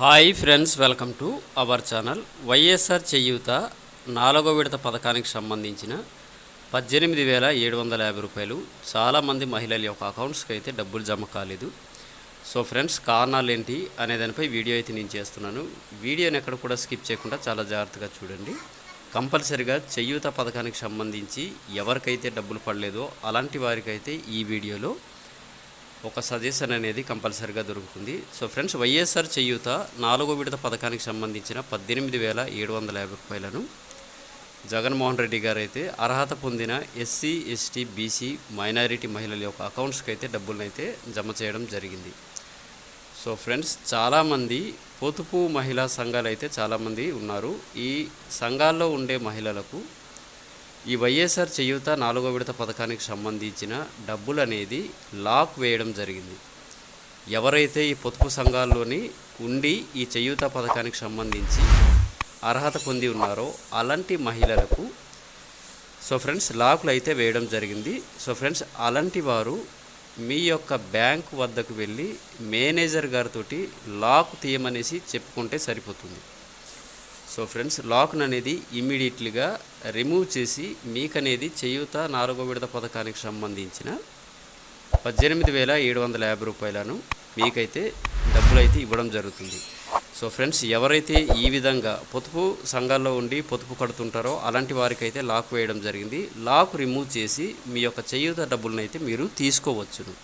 Hi friends welcome to our channel. YSR Cheyutha నాలుగో విడత పథకానికి సంబంధించిన పద్దెనిమిది వేల ఏడు వందల యాభై రూపాయలు. చాలామంది మహిళల యొక్క అకౌంట్స్కి అయితే డబ్బులు జమ కాలేదు. సో ఫ్రెండ్స్ కారణాలు ఏంటి అనే దానిపై వీడియో అయితే నేను చేస్తున్నాను. వీడియోని ఎక్కడ కూడా స్కిప్ చేయకుండా చాలా జాగ్రత్తగా చూడండి. కంపల్సరిగా చేయూత పథకానికి సంబంధించి ఎవరికైతే డబ్బులు పడలేదో అలాంటి వారికైతే ఈ వీడియోలో ఒక సజెషన్ అనేది కంపల్సరిగా దొరుకుతుంది. సో ఫ్రెండ్స్ వైఎస్ఆర్ చేయూత నాలుగో విడత పథకానికి సంబంధించిన పద్దెనిమిది వేల ఏడు వందల యాభై రూపాయలను జగన్మోహన్ రెడ్డి గారు అయితే అర్హత పొందిన ఎస్సీ ఎస్టీ బీసీ మైనారిటీ మహిళల యొక్క అకౌంట్స్కి అయితే డబ్బులను అయితే జమ చేయడం జరిగింది. సో ఫ్రెండ్స్ చాలామంది పొదుపు మహిళా సంఘాలు అయితే చాలామంది ఉన్నారు. ఈ సంఘాల్లో ఉండే మహిళలకు ఈ వైఎస్ఆర్ చేయూత నాలుగో విడత పథకానికి సంబంధించిన డబ్బులు అనేది లాక్ వేయడం జరిగింది. ఎవరైతే ఈ పొదుపు సంఘాల్లోని ఉండి ఈ చేయూత పథకానికి సంబంధించి అర్హత పొంది ఉన్నారో అలాంటి మహిళలకు సో ఫ్రెండ్స్ లాకులు అయితే వేయడం జరిగింది. సో ఫ్రెండ్స్ అలాంటి వారు మీ యొక్క బ్యాంక్ వద్దకు వెళ్ళి మేనేజర్ గారితోటి లాక్ తీయమనేసి చెప్పుకుంటే సరిపోతుంది. సో ఫ్రెండ్స్ లాక్ను అనేది ఇమ్మీడియట్లీగా రిమూవ్ చేసి మీకు అనేది చేయూత నాలుగో విడత పథకానికి సంబంధించిన పద్దెనిమిది వేల ఏడు వందల యాభై రూపాయలను మీకైతే డబ్బులు అయితే ఇవ్వడం జరుగుతుంది. సో ఫ్రెండ్స్ ఎవరైతే ఈ విధంగా పొదుపు సంఘాల్లో ఉండి పొదుపు కడుతుంటారో అలాంటి వారికి అయితే లాక్ వేయడం జరిగింది. లాక్ రిమూవ్ చేసి మీ యొక్క చేయూత డబ్బులను అయితే మీరు తీసుకోవచ్చును.